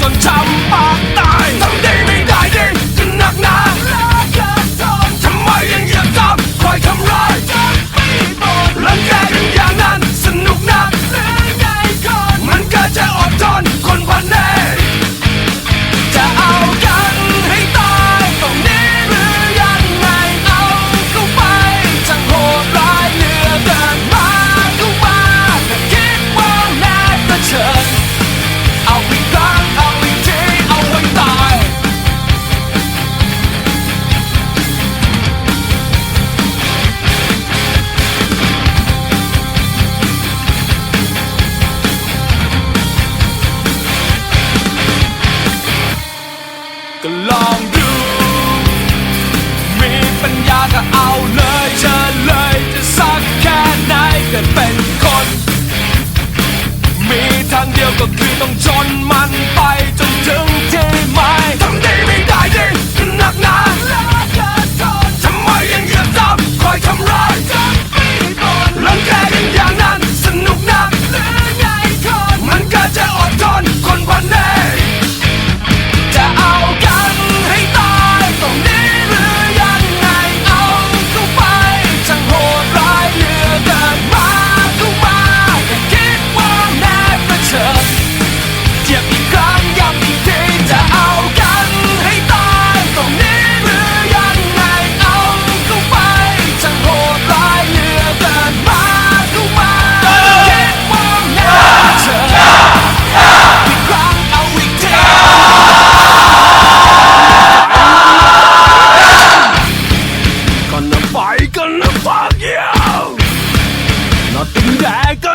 จนฉันบ ทางเดียวก็คือต้องจนมันไปจน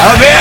Amen.